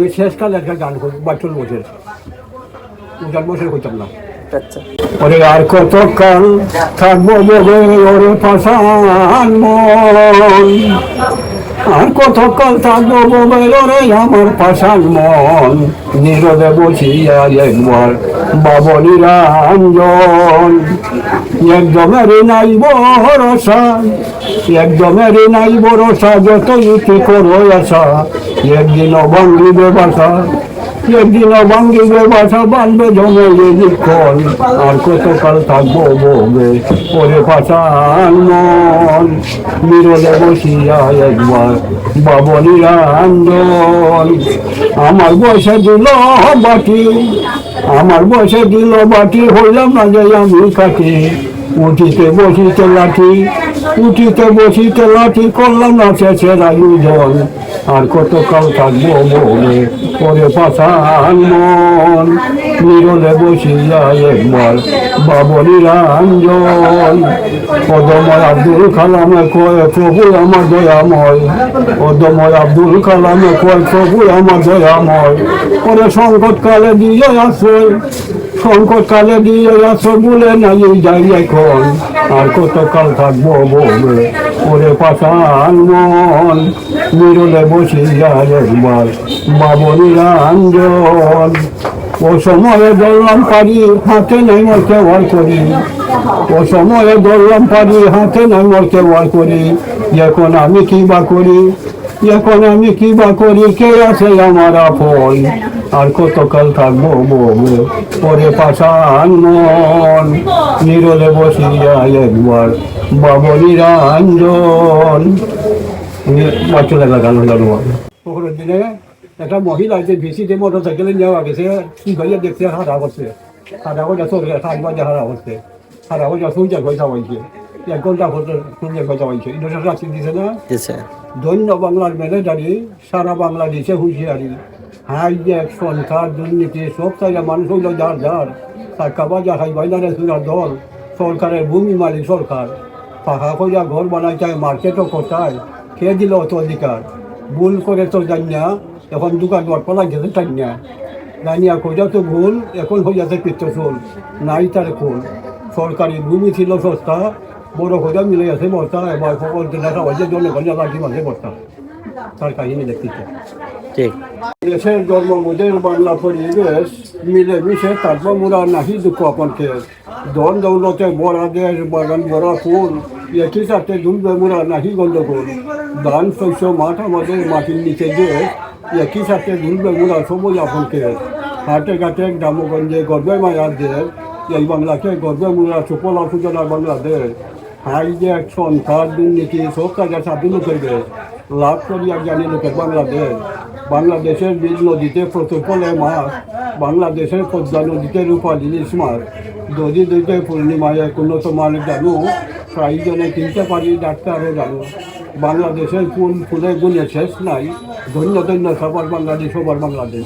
আমি শেষকালে একটা গান করি বাচ্চল বসে উজান বসে কইতাম না। আচ্ছা। ওরে আর কতকাল থাকব ওরে পাশান মন। আর কতকাল থাকব বলে ওরে আমার পাশান মন। নীরবে বসিয়া একবার বাবলি রাঞ্জন একদমের নাই ভরসা একদমের নাই ভরসা যত ইতি করো আশা। একদিন অভাঙ্গিবে বাসা একদিন অভাঙ্গিবে বাসা বাঁধবে জমে লিখন আর কতকাল থাকব ববে ওরে পাশান মন। বিরলে বসিয়া একবার বাবলি রাঞ্জন আমার বয়সে দিল বাটি, আমার বয়সে দিল বাটি, হইলাম না যে আমি কাটি উঠিতে বসিতে লাঠি উঠিতে বসিতে লাঠি করলাম না শেষের আয়োজন আর কতকাল থাকব বলে পরে পাশান মন। নিরলে বসিয়া একবার বাবরি রাঞ্জন পদময় আব্দুল কালামে কয়, প্রভু আমার দয়াময়। পদময় আব্দুল কালামে কয়, প্রভু আমার দয়াময়। পরে সংকটকালে দিয়ে আশ্রয় সংকটকালে দিয়ে আসো বলে নাই যাই এখন আর কতকাল থাকব বলে ওরে পাশান মন বিরলে বসে যায় একবার বাবরি রাঞ্জন ও সময়ে দৌড়লাম পারি হাতে নাই মরতে ভয় করি ও সময়ে দৌড়লাম পারি হাতে নাই মরতে ভয় করি এখন আমি কি বা করি এখন আমি কি বা করি? কে আছে আমার আপন? আর কতকাল থাকব বউ পরে পাশান মন নিরলে বসিয়া একবার বাবলি রাঞ্জন বাচ্চা লাগা গান হইল পুকুরের একটা মহিলা যে বেশিতে মোটর সাইকেলে নেওয়া গেছে, কি ভাইয়া দেখতে হারা করছে। হারা করে চলে হারা করছে। হারা করে সূর্য পয়সা হয়েছে এক ঘণ্টা পর্যন্ত সূর্য পয়সা হয়েছে এটা রাখি দিছে না? দিছে। দৈন্য বাংলার ম্যানেজারি সারা বাংলাদেশে হুঁশিয়ারি। হাই এক সন্ত্রাস দুর্নীতি সব জায়গায় মানুষ হইল যার যার। টাকা বাজা খাই বাইনারে সুরার দল সরকারের ভূমি মালিক সরকার। পাখা কইয়া ঘর বানাই চায় মার্কেটও কোথায়? কে দিল অত অধিকার? ভুল করে তো জানিয়া এখন দোকান দর পলা গেছে টানিয়া জানিয়া কইয়া তো ভুল এখন যাচ্ছে পিত্তসুল নাই তার খুল সরকারি ভূমি ছিল সস্তা বড় খোঁজা মিলে আছে বর্তা এবার সকল দেখা হয়েছে জনগণের লাগি মাঝে বর্তা তার কাহিনী দেখতেছে ঠিক দেশের জন্ম মোদের বাংলা পরিবেশ মিলে মিশে তারপর মোরা নাহি দুঃখ আপনকে ধন দৌলতে বড়া দেশ বাগান বড়া ফুল একই সাথে ঢুকবে মোরা নাহি গন্ডগোল ধান শস্য মাঠ আমাদের মাটির নিচে দেশ একই সাথে ঢুকবে মোরা সবুজ আপনকে হাটে ঘাটে গ্রামগঞ্জে গর্বে মায়ার দেশ এই বাংলাকে গর্বে মোরা সুফলা সূচনা বাংলাদেশ হাই যে সন্ত্রাস দুর্নীতি সব স্বাধীন করবে লাভ করিয়া জানি লোকের বাংলাদেশ। বাংলাদেশের বীজ নদীতে প্রতিফলে মাছ, বাংলাদেশের পদ্মা নদীতে রূপালী ইলিশ মাছ। দধি দইতে পূর্ণিমায় কোনো তোমার জানো, প্রায়জনে কিনতে পারি ডাক্তারও জানো। বাংলাদেশের ফুল ফুলের গুণে শেষ নাই। ধন্য ধন্য, সবার বাংলাদেশ সবার বাংলাদেশ।